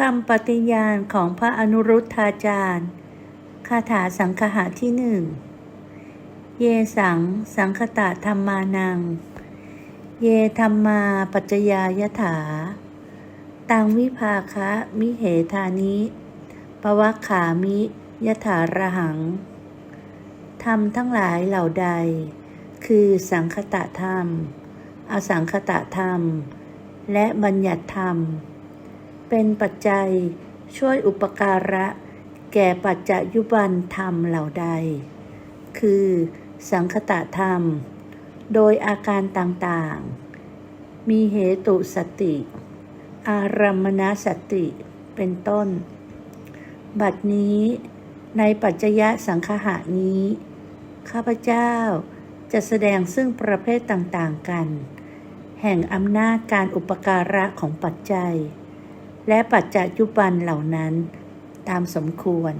คำปฏิญาณของพระอนุรุทธาจารย์ คาถาสังคหะที่หนึ่ง เยสังสังคตะธรรมานัง เยธรรมาปัจจยายถา ตังวิภาคะมิเหธานิปวัคขามิยถาระหัง ธรรมทั้งหลายเหล่าใด คือสังคตะธรรม อสังคตะธรรม และบัญญัติธรรม เป็นปัจจัยช่วยอุปการะ แก่ปัจจยุบันธรรมเหล่าใด คือ สังคตะธรรม โดยอาการต่างๆ มีเหตุสติ อารมณสติ เป็นต้น บัดนี้ ในปัจจยะสังคหะนี้ ข้าพเจ้าจะแสดงซึ่งประเภทต่างๆกัน แห่งอำนาจการอุปการะของปัจจัย และปัจจยุบันเหล่านั้น ตามสมควร